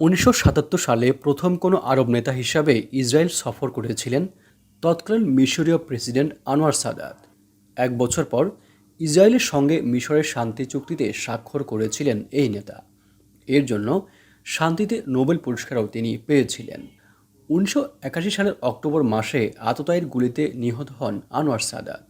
উনিশশো সাতাত্তর সালে প্রথম কোনো আরব নেতা হিসাবে ইসরায়েল সফর করেছিলেন তৎকালীন মিশরীয় প্রেসিডেন্ট আনোয়ার সাদাত। এক বছর পর ইসরায়েলের সঙ্গে মিশরের শান্তি চুক্তিতে স্বাক্ষর করেছিলেন এই নেতা। এর জন্য শান্তিতে নোবেল পুরস্কারও তিনি পেয়েছিলেন। উনিশশো একাশি সালের অক্টোবর মাসে আততায়ের গুলিতে নিহত হন আনোয়ার সাদাত।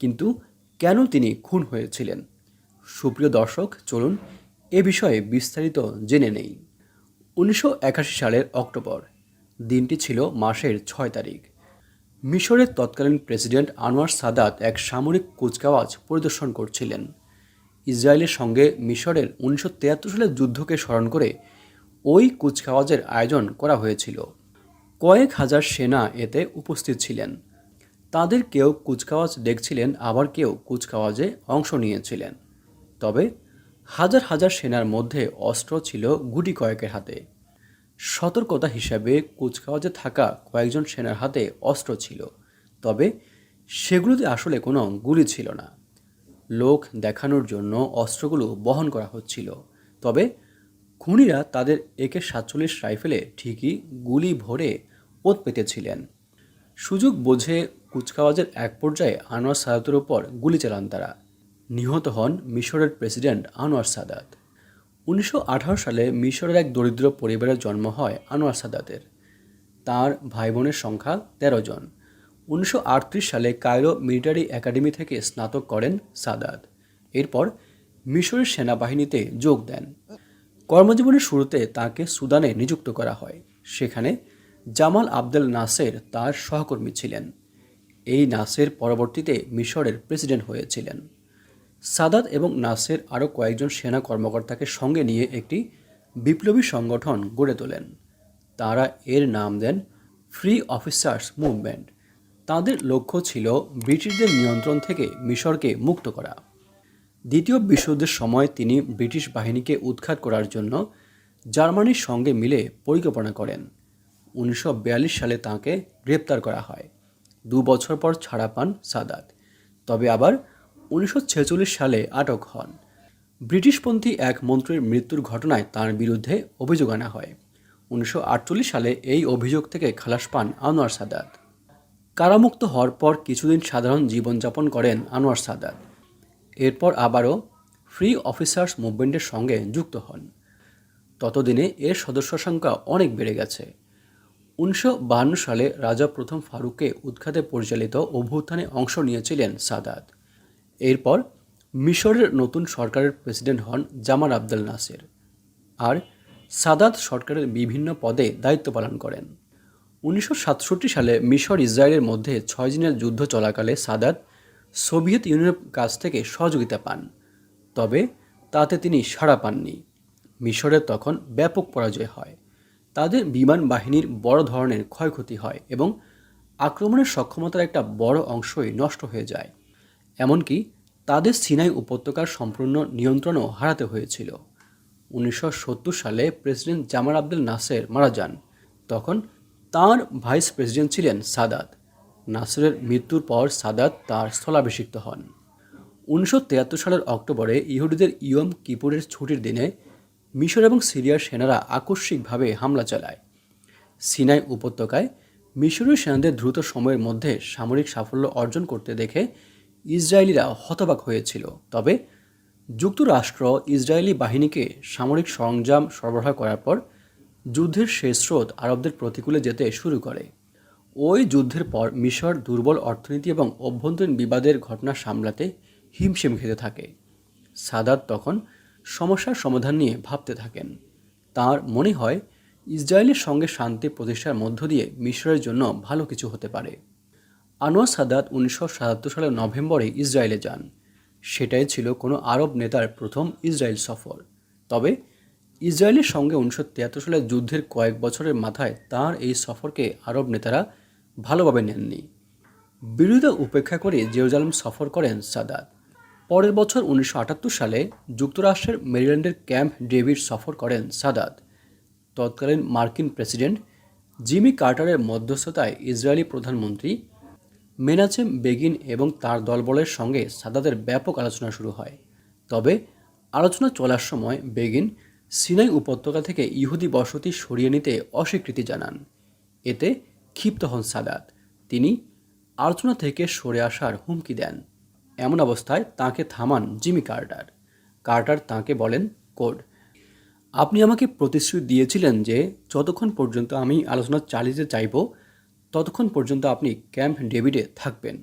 কিন্তু কেন তিনি খুন হয়েছিলেন? সুপ্রিয় দর্শক, চলুন এ বিষয়ে বিস্তারিত জেনে নেই। উনিশশো একাশি সালের অক্টোবর। দিনটি ছিল মাসের ছয় তারিখ। মিশরের তৎকালীন প্রেসিডেন্ট আনোয়ার সাদাত এক সামরিক কুচকাওয়াজ পরিদর্শন করছিলেন। ইসরায়েলের সঙ্গে মিশরের উনিশশো তিয়াত্তর সালের যুদ্ধকে স্মরণ করে ওই কুচকাওয়াজের আয়োজন করা হয়েছিল। কয়েক হাজার সেনা এতে উপস্থিত ছিলেন। তাদের কেউ কুচকাওয়াজ দেখছিলেন, আবার কেউ কুচকাওয়াজে অংশ নিয়েছিলেন। তবে হাজার হাজার সেনার মধ্যে অস্ত্র ছিল গুটি কয়েকের হাতে। সতর্কতা হিসাবে কুচকাওয়াজে থাকা কয়েকজন সেনার হাতে অস্ত্র ছিল, তবে সেগুলোতে আসলে কোনো গুলি ছিল না। লোক দেখানোর জন্য অস্ত্রগুলো বহন করা হচ্ছিল, তবে খুনিরা তাদের একে সাতচল্লিশ রাইফেলে ঠিকই গুলি ভরে ওত পেতেছিলেন। সুযোগ বোঝে কুচকাওয়াজের এক পর্যায়ে আনোয়ার সাদাতের ওপর গুলি চালান তারা। নিহত হন মিশরের প্রেসিডেন্ট আনোয়ার সাদাত। উনিশশো আঠারো সালে মিশরের এক দরিদ্র পরিবারের জন্ম হয় আনোয়ার সাদাতের। তার ভাই বোনের সংখ্যা তেরো জন। উনিশশো আটত্রিশ সালে কায়রো মিলিটারি একাডেমি থেকে স্নাতক করেন সাদাত। এরপর মিশরের সেনাবাহিনীতে যোগ দেন। কর্মজীবনের শুরুতে তাকে সুদানে নিযুক্ত করা হয়। সেখানে জামাল আবদেল নাসের তার সহকর্মী ছিলেন। এই নাসের পরবর্তীতে মিশরের প্রেসিডেন্ট হয়েছিলেন। সাদাত এবং নাসের আরও কয়েকজন সেনা কর্মকর্তাকে সঙ্গে নিয়ে একটি বিপ্লবী সংগঠন গড়ে তোলেন। তারা এর নাম দেন ফ্রি অফিসার্স মুভমেন্ট তাদের লক্ষ্য ছিল ব্রিটিশদের নিয়ন্ত্রণ থেকে মিশরকে মুক্ত করা। দ্বিতীয় বিশ্বযুদ্ধের সময় তিনি ব্রিটিশ বাহিনীকে উৎখাত করার জন্য জার্মানির সঙ্গে মিলে পরিকল্পনা করেন। উনিশশো বিয়াল্লিশ সালে তাঁকে গ্রেপ্তার করা হয়। দু বছর পর ছাড়া পান সাদাত। তবে আবার উনিশশো ছেচল্লিশ সালে আটক হন। ব্রিটিশপন্থী এক মন্ত্রীর মৃত্যুর ঘটনায় তার বিরুদ্ধে অভিযোগ আনা হয়। উনিশশো আটচল্লিশ সালে এই অভিযোগ থেকে খালাস পান আনোয়ার সাদাত। কারামুক্ত হওয়ার পর কিছুদিন সাধারণ জীবনযাপন করেন আনোয়ার সাদাত। এরপর আবারও ফ্রি অফিসার্স মুভমেন্টের সঙ্গে যুক্ত হন। ততদিনে এর সদস্য সংখ্যা অনেক বেড়ে গেছে। উনিশশো সালে রাজা প্রথম ফারুককে উৎখাতে পরিচালিত অভ্যুত্থানে অংশ নিয়েছিলেন সাদাত। এরপর মিশরের নতুন সরকারের প্রেসিডেন্ট হন জামার আবদেল নাসের আর সাদাত সরকারের বিভিন্ন পদে দায়িত্ব পালন করেন। উনিশশো সাতষট্টি সালে মিশর ইসরায়েলের মধ্যে ছয় দিনের যুদ্ধ চলাকালে সাদাত সোভিয়েত ইউনিয়নের কাছ থেকে সহযোগিতা পান, তবে তাতে তিনি সাড়া পাননি। মিশরের তখন ব্যাপক পরাজয় হয়। তাদের বিমান বাহিনীর বড় ধরনের ক্ষয়ক্ষতি হয় এবং আক্রমণের সক্ষমতার একটা বড় অংশই নষ্ট হয়ে যায়। এমনকি তাদের সিনাই উপত্যকার সম্পূর্ণ নিয়ন্ত্রণও হারাতে হয়েছিল। উনিশশো সত্তর সালে প্রেসিডেন্ট জামার আবদুল নাসের মারা যান। তখন তার ভাইস প্রেসিডেন্ট ছিলেন সাদাত। নাসেরের মৃত্যুর পর সাদাত তার স্থলাভিষিক্ত হন। উনিশশো তিয়াত্তর সালের অক্টোবরে ইহুদিদের ইয়ম কিপুরের ছুটির দিনে মিশর এবং সিরিয়ার সেনারা আকস্মিকভাবে হামলা চালায়। সিনাই উপত্যকায় মিশরীয় সেনাদের দ্রুত সময়ের মধ্যে সামরিক সাফল্য অর্জন করতে দেখে ইসরায়েলিরা হতবাক হয়েছিল। তবে যুক্তরাষ্ট্র ইসরায়েলি বাহিনীকে সামরিক সরঞ্জাম সরবরাহ করার পর যুদ্ধের শেষ স্রোত আরবদের প্রতিকূলে যেতে শুরু করে। ওই যুদ্ধের পর মিশর দুর্বল অর্থনীতি এবং অভ্যন্তরীণ বিবাদের ঘটনা সামলাতে হিমশিম খেতে থাকে। সাদাত তখন সমস্যার সমাধান নিয়ে ভাবতে থাকেন। তার মনে হয়, ইসরায়েলের সঙ্গে শান্তি প্রতিষ্ঠার মধ্য দিয়ে মিশরের জন্য ভালো কিছু হতে পারে। আনোয়ার সাদাত উনিশশো সাতাত্তর সালের নভেম্বরে ইসরায়েলে যান। সেটাই ছিল কোনো আরব নেতার প্রথম ইসরায়েল সফর। তবে ইসরায়েলের সঙ্গে উনিশশো তিয়াত্তর সালের যুদ্ধের কয়েক বছরের মাথায় তার এই সফরকে আরব নেতারা ভালোভাবে নেননি। বিরোধিতা উপেক্ষা করে জেরুজালেম সফর করেন সাদাত। পরের বছর উনিশশো আটাত্তর সালে যুক্তরাষ্ট্রের মেরিল্যান্ডের ক্যাম্প ডেভিড সফর করেন সাদাত। তৎকালীন মার্কিন প্রেসিডেন্ট জিমি কার্টারের মধ্যস্থতায় ইসরায়েলি প্রধানমন্ত্রী মেনাচেম বেগিন এবং তার দলবলের সঙ্গে সাদাতের ব্যাপক আলোচনা শুরু হয়। তবে আলোচনা চলার সময় বেগিন সিনাই উপত্যকা থেকে ইহুদি বসতি সরিয়ে নিতে অস্বীকৃতি জানান। এতে ক্ষিপ্ত হন সাদাত। তিনি আলোচনা থেকে সরে আসার হুমকি দেন। এমন অবস্থায় তাকে থামান জিমি কার্টার। কার্টার তাকে বলেন, কোড, আপনি আমাকে প্রতিশ্রুতি দিয়েছিলেন যে যতক্ষণ পর্যন্ত আমি আলোচনা চালিয়ে চাইব ততক্ষণ পর্যন্ত আপনি ক্যাম্প ডেভিডে থাকবেন।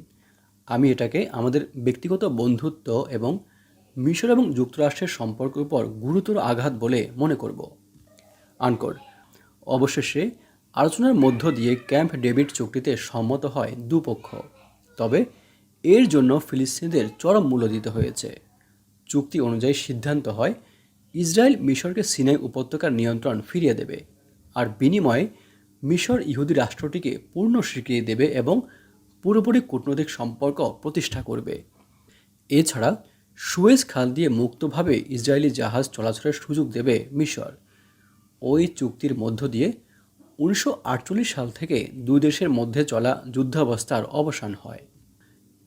আমি এটাকে আমাদের ব্যক্তিগত বন্ধুত্ব এবং মিশর এবং যুক্তরাষ্ট্রের সম্পর্কের উপর গুরুতর আঘাত বলে মনে করব। আনকোড অবশেষে আলোচনার মধ্য দিয়ে ক্যাম্প ডেভিড চুক্তিতে সম্মত হয় দুপক্ষ। তবে এর জন্য ফিলিস্তিনিদের চরম মূল্য দিতে হয়েছে। চুক্তি অনুযায়ী সিদ্ধান্ত হয়, ইসরায়েল মিশরকে সিনাই উপত্যকার নিয়ন্ত্রণ ফিরিয়ে দেবে। আর বিনিময়ে মিশর ইহুদি রাষ্ট্রটিকে পূর্ণ স্বীকৃতি দেবে এবং পুরোপুরি কূটনৈতিক সম্পর্ক প্রতিষ্ঠা করবে। এছাড়া সুয়েজ খাল দিয়ে মুক্তভাবে ইসরায়েলি জাহাজ চলাচলের সুযোগ দেবে মিশর। ওই চুক্তির মধ্য দিয়ে উনিশশো আটচল্লিশ সাল থেকে দুই দেশের মধ্যে চলা যুদ্ধাবস্থার অবসান হয়।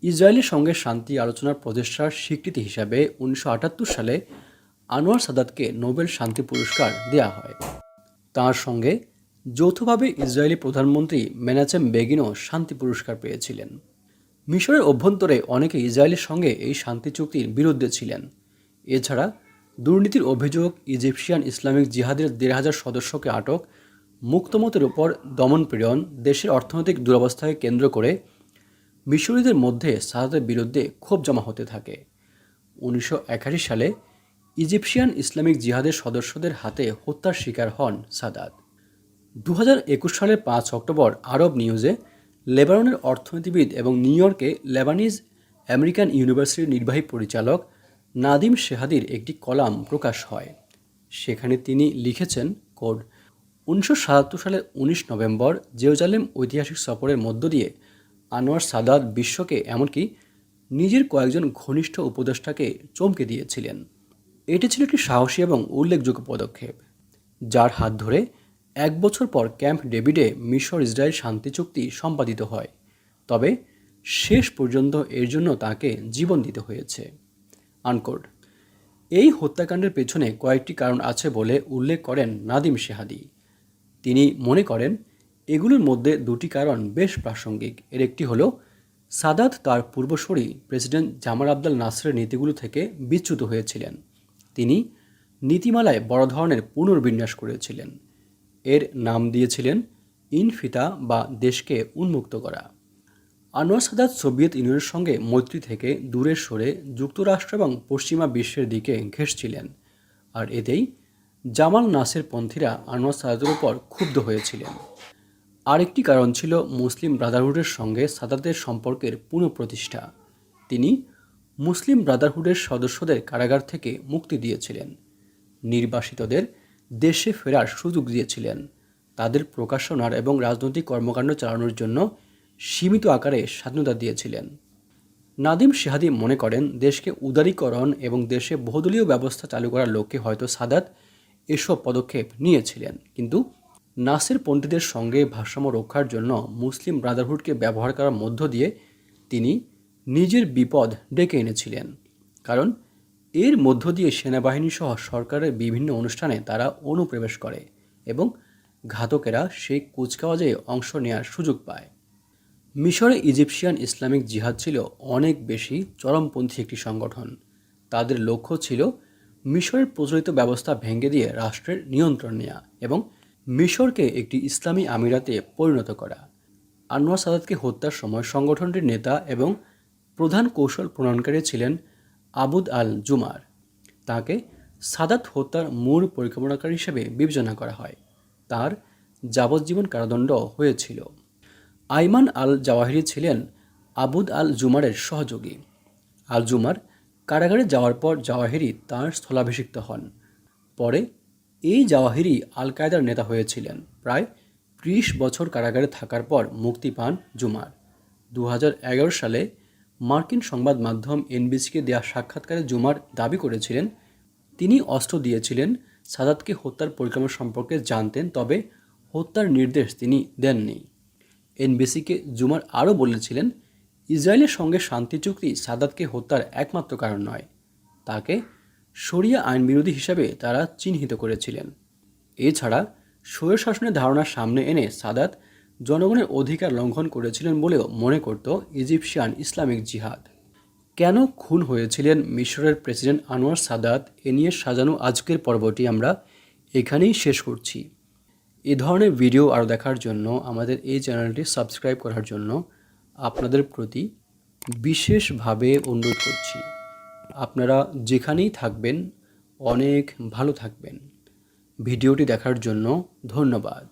ইসরায়েলের সঙ্গে শান্তি আলোচনার প্রচেষ্টার স্বীকৃতি হিসাবে উনিশশো আটাত্তর সালে আনোয়ার সাদাতকে নোবেল শান্তি পুরস্কার দেয়া হয়। তার সঙ্গে যৌথভাবে ইসরায়েলি প্রধানমন্ত্রী মেনাচেম বেগিনও শান্তি পুরস্কার পেয়েছিলেন। মিশরের অভ্যন্তরে অনেকে ইসরায়েলের সঙ্গে এই শান্তি চুক্তির বিরুদ্ধে ছিলেন। এছাড়া দুর্নীতির অভিযোগ ইজিপশিয়ান ইসলামিক জিহাদের দেড় হাজার সদস্যকে আটক, মুক্তমতের উপর দমনপীড়ন দেশের অর্থনৈতিক দুরবস্থাকে কেন্দ্র করে মিশরীদের মধ্যে সাদাতের বিরুদ্ধে ক্ষোভ জমা হতে থাকে। উনিশশো একাশি সালে ইজিপশিয়ান ইসলামিক জিহাদের সদস্যদের হাতে হত্যার শিকার হন সাদাত। দু হাজার একুশ সালের পাঁচ অক্টোবর আরব নিউজে লেবাননের অর্থনীতিবিদ এবং নিউ ইয়র্কে লেবানিজ আমেরিকান ইউনিভার্সিটির নির্বাহী পরিচালক নাদিম শেহাদির একটি কলাম প্রকাশ হয়। সেখানে তিনি লিখেছেন, কোড, উনিশশো সাতাত্তর সালের উনিশ নভেম্বর জেরুজালেম ঐতিহাসিক সফরের মধ্য দিয়ে আনোয়ার সাদাত বিশ্বকে এমনকি নিজের কয়েকজন ঘনিষ্ঠ উপদেষ্টাকে চমকে দিয়েছিলেন। এটি ছিল একটি সাহসী এবং উল্লেখযোগ্য পদক্ষেপ, যার হাত ধরে এক বছর পর ক্যাম্প ডেভিডে মিশর ইসরায়েল শান্তি চুক্তি সম্পাদিত হয়। তবে শেষ পর্যন্ত এর জন্য তাকে জীবন দিতে হয়েছে। আনকোড এই হত্যাকাণ্ডের পেছনে কয়েকটি কারণ আছে বলে উল্লেখ করেন নাদিম শেহাদি। তিনি মনে করেন, এগুলোর মধ্যে দুটি কারণ বেশ প্রাসঙ্গিক। এর একটি হলো, সাদাত তার পূর্বসরী প্রেসিডেন্ট জামাল আবদাল নাসরের নীতিগুলো থেকে বিচ্যুত হয়েছিলেন। তিনি নীতিমালায় বড় ধরনের পুনর্বিন্যাস করেছিলেন। এর নাম দিয়েছিলেন ইনফিতা বা দেশকে উন্মুক্ত করা। আনোয়ার সাদাত সোভিয়েত ইউনিয়নের সঙ্গে মৈত্রী থেকে দূরে সরে যুক্তরাষ্ট্র এবং পশ্চিমা বিশ্বের দিকে ঘেঁষছিলেন। আর এতেই জামাল নাসের পন্থীরা আনোয়ার সাদাতের উপর ক্ষুব্ধ হয়েছিলেন। আরেকটি কারণ ছিল মুসলিম ব্রাদারহুডের সঙ্গে সাদাতের সম্পর্কের পুনঃপ্রতিষ্ঠা। তিনি মুসলিম ব্রাদারহুডের সদস্যদের কারাগার থেকে মুক্তি দিয়েছিলেন। নির্বাসিতদের দেশে ফেরার সুযোগ দিয়েছিলেন। তাদের প্রকাশনার এবং রাজনৈতিক কর্মকাণ্ড চালানোর জন্য সীমিত আকারে স্বাধীনতা দিয়েছিলেন। নাদিম শেহাদি মনে করেন, দেশকে উদারীকরণ এবং দেশে বহুদলীয় ব্যবস্থা চালু করার লক্ষ্যে হয়তো সাদাত এসব পদক্ষেপ নিয়েছিলেন। কিন্তু নাসের পণ্ডিতের সঙ্গে ভারসাম্য রক্ষার জন্য মুসলিম ব্রাদারহুডকে ব্যবহার করার মধ্য দিয়ে তিনি নিজের বিপদ ডেকে এনেছিলেন। কারণ এর মধ্য দিয়ে সেনাবাহিনী সহ সরকারের বিভিন্ন অনুষ্ঠানে তারা অনুপ্রবেশ করে এবং ঘাতকেরা সেই কুচকাওয়াজে অংশ নেওয়ার সুযোগ পায়। মিশরে ইজিপশিয়ান ইসলামিক জিহাদ ছিল অনেক বেশি চরমপন্থী একটি সংগঠন। তাদের লক্ষ্য ছিল মিশরের প্রচলিত ব্যবস্থা ভেঙে দিয়ে রাষ্ট্রের নিয়ন্ত্রণ নেওয়া এবং মিশরকে একটি ইসলামী আমিরাতে পরিণত করা। আনোয়ার সাদাতকে হত্যার সময় সংগঠনটির নেতা এবং প্রধান কৌশল প্রণয়নকারী ছিলেন আবুদ আল জুমার। তাকে সাদাত হত্যার মূল পরিকল্পনাকারী হিসেবে বিবেচনা করা হয়। তার যাবজ্জীবন কারাদণ্ড হয়েছিল। আইমান আল জাওয়াহিরি ছিলেন আবুদ আল জুমারের সহযোগী। আল জুমার কারাগারে যাওয়ার পর জাওয়াহিরি তাঁর স্থলাভিষিক্ত হন। পরে এই জাওয়াহিরি আল কায়দার নেতা হয়েছিলেন। প্রায় ত্রিশ বছর কারাগারে থাকার পর মুক্তি পান জুমার। দু হাজার এগারো সালে মার্কিন সংবাদ মাধ্যম এনবিসিকে দেওয়া সাক্ষাৎকারে জুমার দাবি করেছিলেন, তিনি অস্ত্র দিয়েছিলেন, সাদাতকে হত্যার পরিকল্পনা সম্পর্কে জানতেন, তবে হত্যার নির্দেশ তিনি দেননি। এনবিসিকে জুমার আরও বলেছিলেন, ইসরায়েলের সঙ্গে শান্তি চুক্তি সাদাতকে হত্যার একমাত্র কারণ নয়, তাকে শরিয়া আইন বিরোধী হিসাবে তারা চিহ্নিত করেছিলেন। এছাড়া স্বৈরশাসনের ধারণা সামনে এনে সাদাত জনগণের অধিকার লঙ্ঘন করেছিলেন বলেও মনে করত ইজিপশিয়ান ইসলামিক জিহাদ। কেন খুন হয়েছিলেন মিশরের প্রেসিডেন্ট আনোয়ার সাদাত, এ নিয়ে সাজানো আজকের পর্বটি আমরা এখানেই শেষ করছি। এ ধরনের ভিডিও আরও দেখার জন্য আমাদের এই চ্যানেলটি সাবস্ক্রাইব করার জন্য আপনাদের প্রতি বিশেষভাবে অনুরোধ করছি। আপনারা যেখানেই থাকবেন, অনেক ভালো থাকবেন। ভিডিওটি দেখার জন্য ধন্যবাদ।